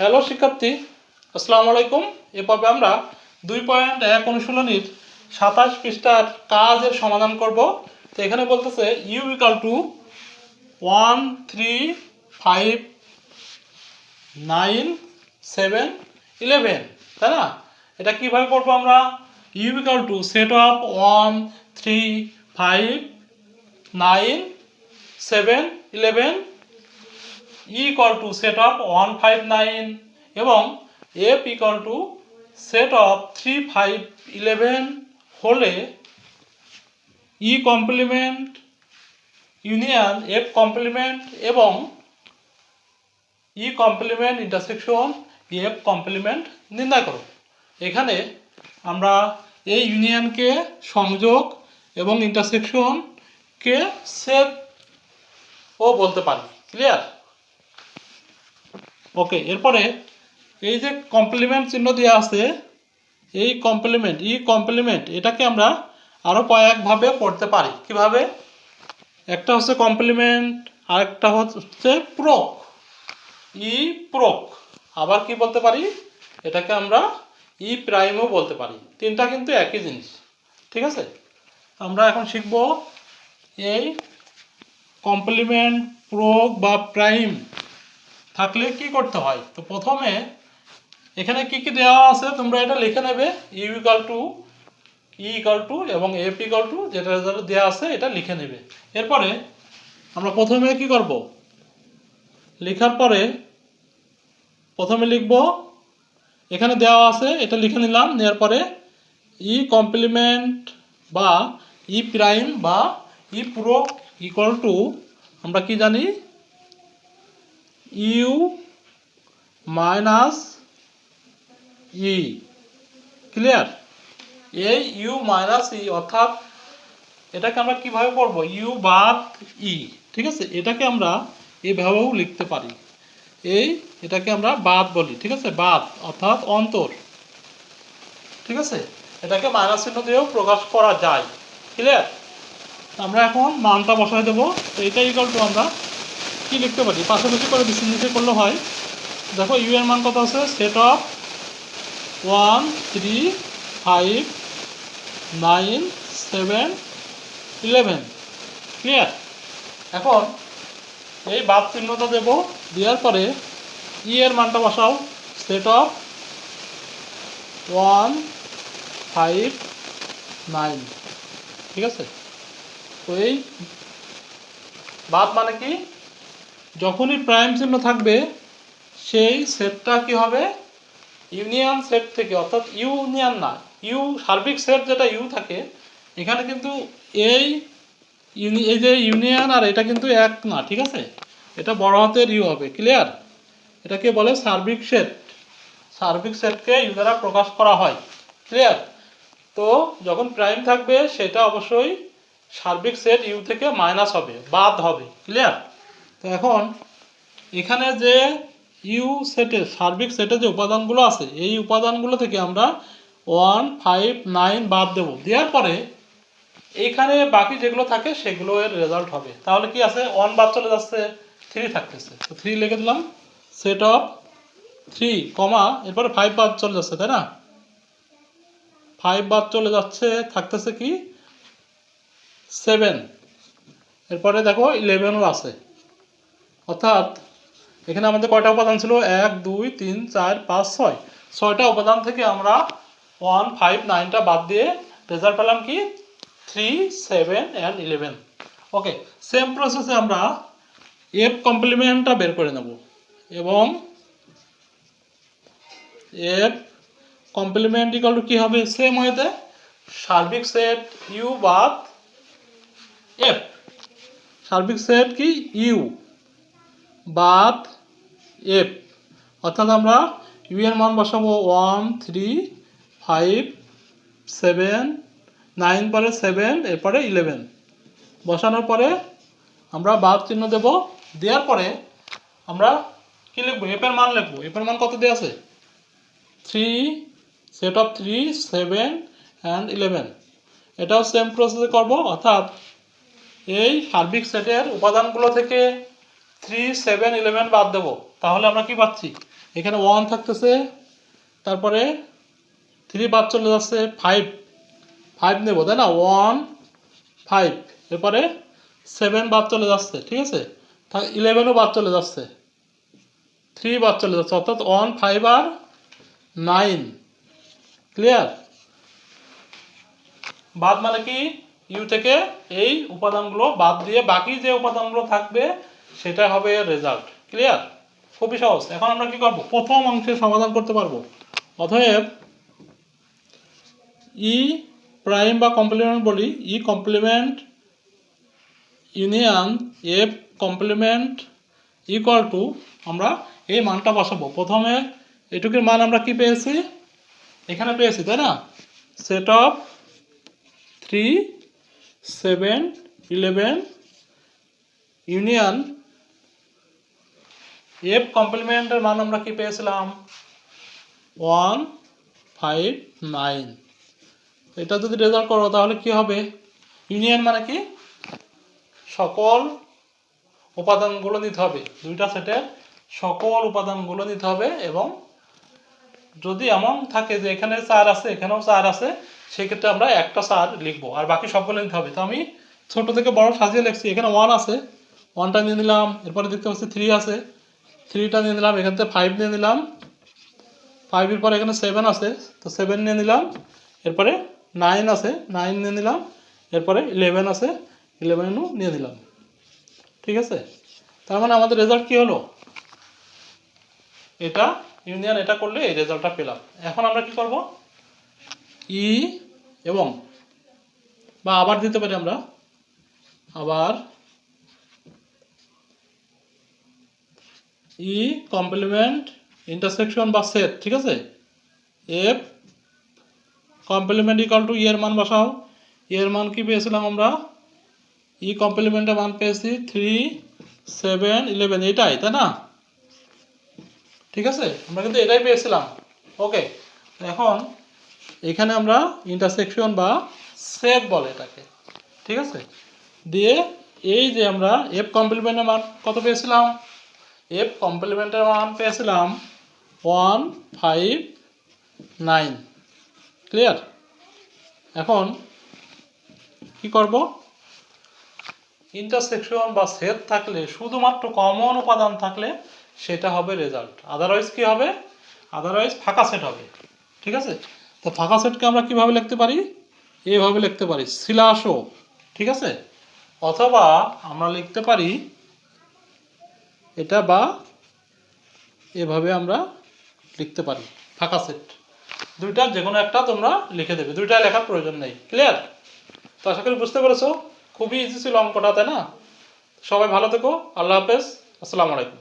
Hello শিক্ষার্থী, আসসালামু আলাইকুম। এ পর্বে আমরা দুই পয়েন্ট এক অনুশীলনীর সাতাশ পৃষ্ঠার কাজের সমাধান করব। তো এখানে বলতেছে U equal to one three five nine seven eleven তাই না? এটা কীভাবে করব আমরা? U equal to set of one three five nine seven eleven equal to set of one five nine এবং F equal to set of three five eleven হলে E complement union F complement এবং E complement intersection F complement নির্ণয় করো। এখানে আমরা এই ইউনিয়নকে সংযোগ এবং ইন্টারসেকশনকে সেট ও বলতে পারি। ক্লিয়ার ওকে এরপরে এই যে কমপ্লিমেন্ট চিহ্ন দেওয়া আছে, এই কমপ্লিমেন্ট ই কমপ্লিমেন্ট এটাকে আমরা আরও কয়েকভাবে পড়তে পারি। কীভাবে? একটা হচ্ছে কমপ্লিমেন্ট আরেকটা হচ্ছে প্রোক ই প্রোক আবার কি বলতে পারি? এটাকে আমরা ই প্রাইমও বলতে পারি। তিনটা কিন্তু একই জিনিস। ঠিক আছে? আমরা এখন শিখব এই কমপ্লিমেন্ট প্রোক বা প্রাইম থাকলে কি করতে হয়? তো প্রথমে এখানে কি কি দেওয়া আছে? তোমরা এটা লিখে নেবে। U equal to E equal to এবং এফ ইকাল টু যেটা যেটা দেওয়া আছে, এটা লিখে নেবে। এরপরে আমরা প্রথমে কি করব? লেখার পরে প্রথমে লিখব, এখানে দেওয়া আছে, এটা লিখে নিলাম, নেওয়ার পরে ই কমপ্লিমেন্ট বা ই প্রাইম বা ই পুরো ইকুয়াল টু আমরা কি জানি? U minus E. ক্লিয়ার এই ইউ মাইনাস ই অর্থাৎ এটাকে আমরা কীভাবে পড়ব? ইউ বাদ ই ঠিক আছে? এটাকে আমরা এইভাবেও লিখতে পারি। এই এটাকে আমরা বাদ বলি, ঠিক আছে? বাদ, অর্থাৎ অন্তর। ঠিক আছে? এটাকে মাইনাস চিহ্ন দিয়েও প্রকাশ করা যায়। ক্লিয়ার আমরা এখন মানটা বসায় দেবো। তো ইকাল টু আমরা কি লিখতে পারি? পাশাপাশি করে নিচে করলে হয়। দেখো ইউ এর মান কত আছে? Set of one three five nine seven eleven clear এখন এই বাদ চিহ্নটা দেব। দেওয়ার পরে ই এর মানটা বসাও। Set of one five nine ঠিক আছে? তো এই বাদ মানে কি? যখনই প্রাইম চিহ্ন থাকবে, সেই সেটটা কি হবে? ইউনিয়ন সেট থেকে, অর্থাৎ ইউনিয়ন না ইউ সার্বিক সেট যেটা ইউ থাকে, এখানে কিন্তু এই ইউনি এই যে ইউনিয়ন আর এটা কিন্তু এক না, ঠিক আছে? এটা বড় হাতের ইউ হবে ক্লিয়ার এটাকে বলে সার্বিক সেট সার্বিক সেটকে ইউ দ্বারা প্রকাশ করা হয় ক্লিয়ার তো যখন প্রাইম থাকবে, সেটা অবশ্যই সার্বিক সেট ইউ থেকে মাইনাস হবে, বাদ হবে ক্লিয়ার তো এখন এখানে যে ইউ সেটে সার্বিক সেটে যে উপাদানগুলো আছে, এই উপাদানগুলো থেকে আমরা ওয়ান ফাইভ নাইন বাদ দেবো। দেওয়ার পরে এইখানে বাকি যেগুলো থাকে সেগুলো এর রেজাল্ট হবে। তাহলে কি আছে? ওয়ান বাদ চলে যাচ্ছে থ্রি থাকতেছে। তো থ্রি লিখে দিলাম। সেট অফ থ্রি কমা এরপরে ফাইভ বাদ চলে যাচ্ছে, তাই না? ফাইভ বাদ চলে যাচ্ছে, থাকতেছে কি? সেভেন এরপরে দেখো ইলেভেনও আছে। অর্থাৎ এখানে আমাদের কয়টা উপাদান ছিল? এক, দুই, তিন, চার, পাঁচ, ছয়। ছয়টা উপাদান থেকে আমরা ওয়ান ফাইভ নাইনটা বাদ দিয়ে রেজাল্ট পেলাম কি? Three seven and eleven okay same প্রসেসে আমরা এফ কমপ্লিমেন্টটা বের করে নেব এবং এফ কমপ্লিমেন্ট ইকাল টু কী হবে? সেম হয়েতে সার্বিক সেট ইউ বাদ এফ সার্বিক সেট কি? ইউ বাদ এফ। অর্থাৎ আমরা ইউ এর মান বসাবো one three five seven nine পরে সেভেন এরপরে ইলেভেন বসানোর পরে আমরা বাদ চিহ্ন দেব। দেওয়ার পরে আমরা কী লিখব? এফের মান লিখব। এফের মান কত দেওয়া আছে? Three set of three seven and eleven এটাও সেম প্রসেসে করব। অর্থাৎ এই সার্বিক সেটের উপাদানগুলো থেকে থ্রি সেভেন ইলেভেন বাদ দেবো। তাহলে আমরা কি পাচ্ছি? এখানে ওয়ান থাকতেছে, তারপরে থ্রি বাদ চলে যাচ্ছে ফাইভ ফাইভ নেব, তাই না? ওয়ান ফাইভ এরপরে সেভেন বাদ চলে যাচ্ছে, ঠিক আছে? তা ইলেভেনও বাদ চলে যাচ্ছে। থ্রি বাদ চলে যাচ্ছে, অর্থাৎ ওয়ান ফাইভ আর নাইন ক্লিয়ার বাদ মানে কি? ইউ থেকে এই উপাদানগুলো বাদ দিয়ে বাকি যে উপাদানগুলো থাকবে সেটা হবে রেজাল্ট ক্লিয়ার খুবই সহজ। এখন আমরা কি করব? প্রথম অংশের সমাধান করতে পারব। অতএব ই প্রাইম বা কমপ্লিমেন্ট বলি। E complement union F complement equal to আমরা এই মানটা বসাবো। প্রথমে এটুকুর মান আমরা কি পেয়েছি? এখানে পেয়েছি, তাই না? Set of three seven eleven union F কমপ্লিমেন্টের মান আমরা কি পেয়েছিলাম? ওয়ান ফাইভ নাইন এটা যদি রেজাল্ট করো, তাহলে কি হবে? ইউনিয়ন মানে কি? সকল উপাদানগুলো নিতে হবে। দুইটা সেটের সকল উপাদানগুলো নিতে হবে এবং যদি এমন থাকে যে এখানে চার আছে, এখানেও চার আছে, সেক্ষেত্রে আমরা একটা চার লিখব। আর বাকি সবগুলো নিতে হবে। তো আমি ছোট থেকে বড় সাজিয়ে লিখছি। এখানে ওয়ান আছে। ওয়ানটা নিয়ে নিলাম। এরপরে দেখতে পাচ্ছি থ্রি আছে। থ্রিটা নিয়ে নিলাম, এখান থেকে ফাইভ নিয়ে নিলাম। ফাইভের পরে এখানে সেভেন আছে, তো সেভেন নিয়ে নিলাম। এরপরে নাইন আছে নাইন নিয়ে নিলাম। এরপরে ইলেভেন আছে ইলেভেনও নিয়ে নিলাম। ঠিক আছে? তার মানে আমাদের রেজাল্ট কি হলো? এটা ইউনিয়ন এটা করলে এই রেজাল্টটা পেলাম। এখন আমরা কি করব? ই এবং, বা আবার দিতে পারি আমরা। আবার ই কমপ্লিমেন্ট ইন্টারসেকশন বা সেট ঠিক আছে? এফ কমপ্লিমেন্ট ইকাল টু ইয়ের মান বসাও। ইয়ের মান কি পেয়েছিলাম আমরা? ই কমপ্লিমেন্টের মান পেয়েছি থ্রি সেভেন ইলেভেন এটাই, তাই না? ঠিক আছে? আমরা কিন্তু এটাই পেয়েছিলাম। ওকে এখন এখানে আমরা ইন্টারসেকশন বা সেট বলে এটাকে। ঠিক আছে? দিয়ে এই যে আমরা এফ কমপ্লিমেন্টের মান কত পেয়েছিলাম? এফ কমপ্লিমেন্টের মান পেয়েছিলাম ওয়ান ফাইভ নাইন ক্লিয়ার এখন কি করব? ইন্টারসেকশন বা সেট থাকলে, শুধুমাত্র কমন উপাদান থাকলে সেটা হবে রেজাল্ট আদারওয়াইজ কি হবে? আদারওয়াইজ ফাঁকা সেট হবে। ঠিক আছে? তো ফাঁকা সেটকে আমরা কীভাবে লিখতে পারি? এইভাবে লিখতে পারি। সিলাসও ঠিক আছে? অথবা আমরা লিখতে পারি এটা বা এভাবে আমরা লিখতে পারি, ফাঁকা সেট। দুইটার যে কোনো একটা তোমরা লিখে দেবে। দুইটা লেখার প্রয়োজন নেই। ক্লিয়ার তো আশা করি বুঝতে পেরেছ। খুবই ইজি ছিল অঙ্কটা, তাই না? সবাই ভালো থেকো। আল্লাহ হাফেজ। আসসালামু আলাইকুম।